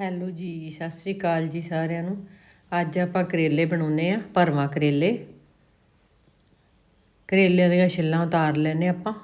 Hello ਜੀ, ਸਤਿ ਸ੍ਰੀ ਅਕਾਲ ਜੀ ਸਾਰਿਆਂ ਨੂੰ। ਅੱਜ ਆਪਾਂ ਕਰੇਲੇ ਬਣਾਉਨੇ ਆ ਭਰਵਾਂ ਕਰੇਲੇ। ਕਰੇਲਿਆਂ ਦੀਆਂ ਛਿੱਲਾਂ ਉਤਾਰ ਲੈਨੇ ਆਪਾਂ।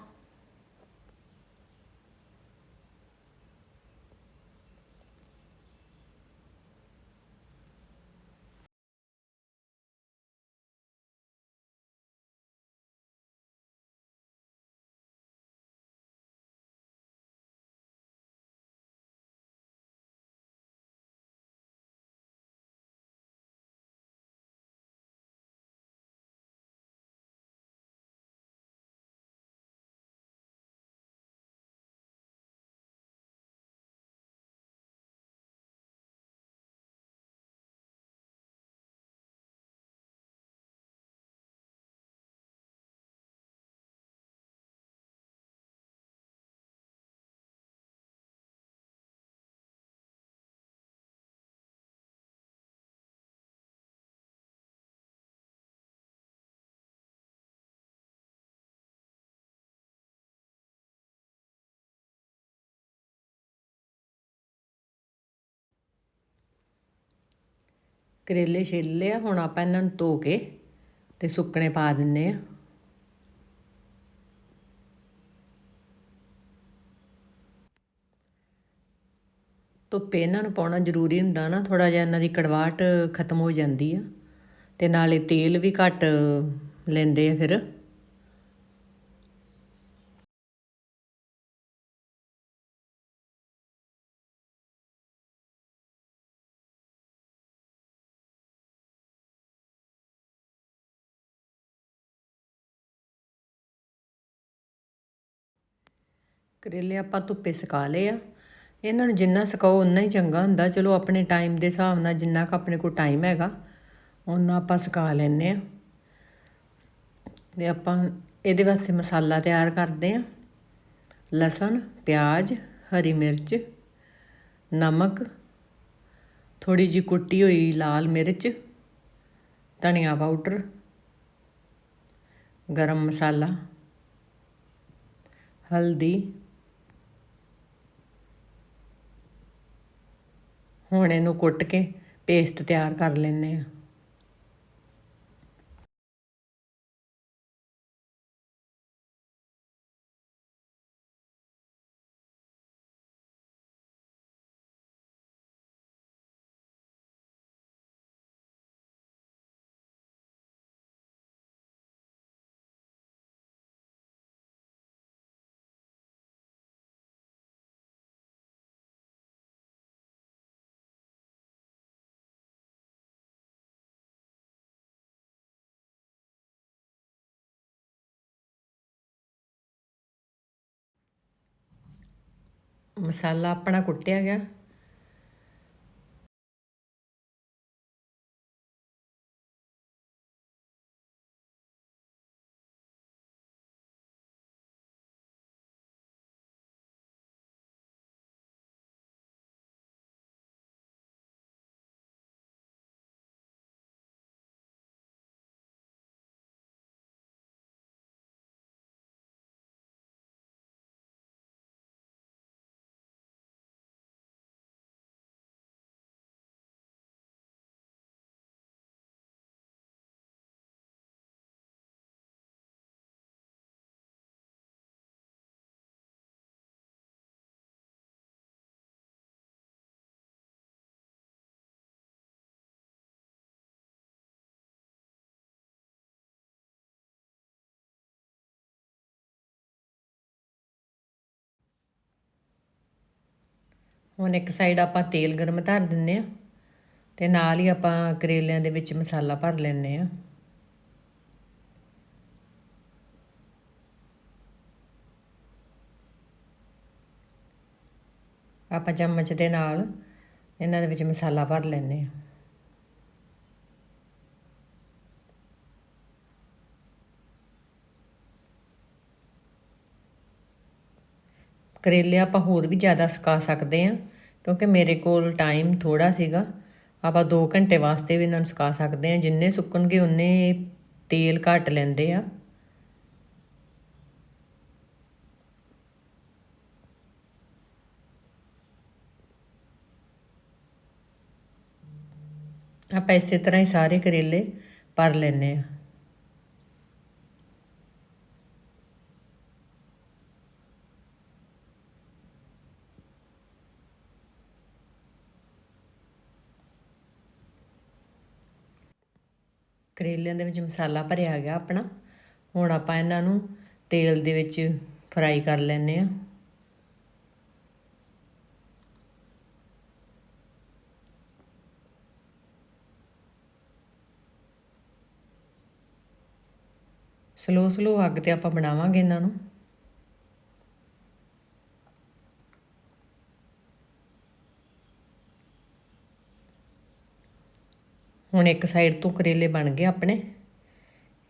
ਕਰੇਲੇ ਛਿੱਲ ਲਿਆ ਹੁਣ ਆਪਾਂ ਇਹਨਾਂ ਨੂੰ ਧੋ ਕੇ ਤੇ ਸੁੱਕਣੇ ਪਾ ਦਿੰਨੇ ਆ। ਧੁੱਪੇ ਇਹਨਾਂ ਨੂੰ ਪਾਉਣਾ ਜ਼ਰੂਰੀ ਹੁੰਦਾ ਨਾ ਥੋੜਾ ਜਿਹਾ ਇਹਨਾਂ ਦੀ ਕੜਵਾਹਟ ਖਤਮ ਹੋ ਜਾਂਦੀ ਆ ਤੇ ਨਾਲੇ ਤੇਲ ਵੀ ਘੱਟ ਲੈਂਦੇ ਆ ਫਿਰ। ਕਰੇਲੇ ਆਪਾਂ ਧੁੱਪੇ ਸੁਕਾ ਲਏ ਆ। ਇਹਨਾਂ ਨੂੰ ਜਿੰਨਾ ਸੁਕਾਓ ਉਨਾ ਹੀ ਚੰਗਾ ਹੁੰਦਾ। ਚਲੋ, ਆਪਣੇ ਟਾਈਮ ਦੇ ਹਿਸਾਬ ਨਾਲ ਜਿੰਨਾ ਕ ਆਪਣੇ ਕੋਲ ਟਾਈਮ ਹੈਗਾ ਉਹਨਾਂ ਆਪਾਂ ਸੁਕਾ ਲੈਨੇ ਆ। ਤੇ ਆਪਾਂ ਇਹਦੇ ਵਾਸਤੇ ਮਸਾਲਾ ਤਿਆਰ ਕਰਦੇ ਆ। ਲਸਣ, ਪਿਆਜ਼, ਹਰੀ ਮਿਰਚ, ਨਮਕ ਥੋੜੀ ਜੀ ਕੁੱਟੀ ਹੋਈ ਲਾਲ ਮਿਰਚ, ਧਨੀਆ ਪਾਊਡਰ ਗਰਮ ਮਸਾਲਾ, ਹਲਦੀ ਹੁਣ ਇਹਨੂੰ ਕੁੱਟ ਕੇ ਪੇਸਟ ਤਿਆਰ ਕਰ ਲੈਂਦੇ ਹਾਂ। ਮਸਾਲਾ ਆਪਣਾ ਕੁੱਟਿਆ ਗਿਆ। ਹੁਣ ਇੱਕ ਸਾਈਡ ਆਪਾਂ ਤੇਲ ਗਰਮ ਧਰ ਦਿੰਨੇ ਆ ਤੇ ਨਾਲ ਹੀ ਆਪਾਂ ਕਰੇਲਿਆਂ ਦੇ ਵਿੱਚ ਮਸਾਲਾ ਭਰ ਲੈਨੇ ਆ ਆਪਾਂ ਚਮਚ ਦੇ ਨਾਲ ਇਹਨਾਂ ਦੇ ਵਿੱਚ ਮਸਾਲਾ ਭਰ ਲੈਨੇ ਆ ਕਰੇਲੇ ਆਪਾਂ ਹੋਰ ਵੀ ਜ਼ਿਆਦਾ ਸੁਕਾ ਸਕਦੇ ਆ ਕਿਉਂਕਿ ਮੇਰੇ ਕੋਲ ਟਾਈਮ ਥੋੜਾ ਸੀਗਾ। ਆਪਾਂ 2 ਘੰਟੇ ਵਾਸਤੇ ਵੀ ਇਹਨਾਂ ਨੂੰ ਸੁਕਾ ਸਕਦੇ ਆ ਜਿੰਨੇ ਸੁੱਕਣਗੇ ਉਨੇ ਤੇਲ ਘੱਟ ਲੈਂਦੇ ਆ। ਆਪਾਂ ਇਸੇ ਤਰ੍ਹਾਂ ਹੀ ਸਾਰੇ ਕਰੇਲੇ ਭਰ ਲੈਨੇ ਆ ਕਰੇਲਿਆਂ ਦੇ ਵਿੱਚ ਮਸਾਲਾ ਭਰਿਆ ਗਿਆ ਆਪਣਾ। ਹੁਣ ਆਪਾਂ ਇਹਨਾਂ ਨੂੰ ਤੇਲ ਦੇ ਵਿੱਚ ਫਰਾਈ ਕਰ ਲੈਨੇ ਆ ਸਲੋ ਸਲੋ ਅੱਗ ਤੇ ਆਪਾਂ ਬਣਾਵਾਂਗੇ ਇਹਨਾਂ ਨੂੰ। ਹੁਣ ਇੱਕ ਸਾਈਡ ਤੋਂ ਕਰੇਲੇ ਬਣ ਗਏ ਆਪਣੇ।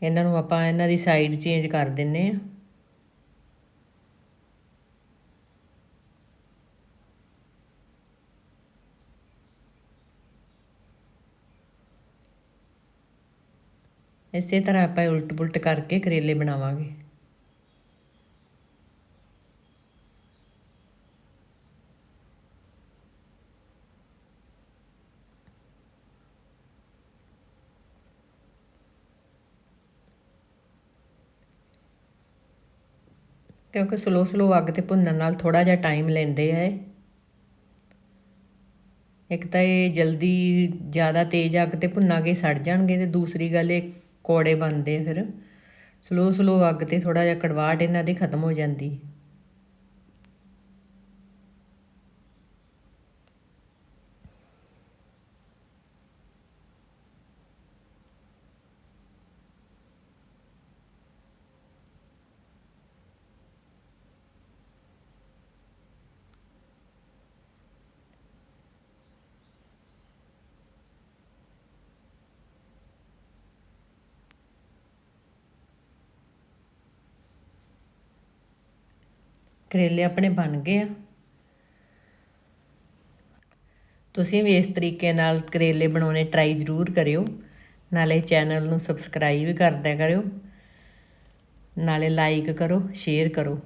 ਇਹਨਾਂ ਨੂੰ ਆਪਾਂ ਇਹਨਾਂ ਦੀ ਸਾਈਡ ਚੇਂਜ ਕਰ ਦਿੰਨੇ ਆ ਇਸੇ ਤਰ੍ਹਾਂ ਆਪਾਂ ਉਲਟ ਪੁਲਟ ਕਰਕੇ ਕਰੇਲੇ ਬਣਾਵਾਂਗੇ। ਕਿਉਂਕਿ ਸਲੋ ਸਲੋ ਅੱਗ ਤੇ ਭੁੰਨਣ ਨਾਲ ਥੋੜਾ ਜਿਹਾ ਟਾਈਮ ਲੈਂਦੇ ਆ ਇੱਕ ਤਾਂ ਇਹ ਜਲਦੀ ਜ਼ਿਆਦਾ ਤੇਜ਼ ਅੱਗ ਤੇ ਭੁੰਨਾਂਗੇ ਸੜ ਜਾਣਗੇ ਤੇ ਦੂਸਰੀ ਗੱਲ ਇਹ ਕੋੜੇ ਬਣਦੇ ਫਿਰ। ਸਲੋ ਸਲੋ ਅੱਗ ਤੇ ਥੋੜਾ ਜਿਹਾ ਕੜਵਾਟ ਇਹਨਾਂ ਦੀ ਖਤਮ ਹੋ ਜਾਂਦੀ। ਕਰੇਲੇ ਆਪਣੇ ਬਣ ਗਏ ਆ। ਤੁਸੀਂ ਵੀ ਇਸ ਤਰੀਕੇ ਨਾਲ ਕਰੇਲੇ ਬਣਾਉਣੇ ਟਰਾਈ ਜ਼ਰੂਰ ਕਰਿਓ। ਨਾਲੇ ਚੈਨਲ ਨੂੰ ਸਬਸਕ੍ਰਾਈਬ ਵੀ ਦਿਆ ਕਰਿਓ। ਨਾਲੇ ਲਾਈਕ ਕਰੋ ਸ਼ੇਅਰ ਕਰੋ।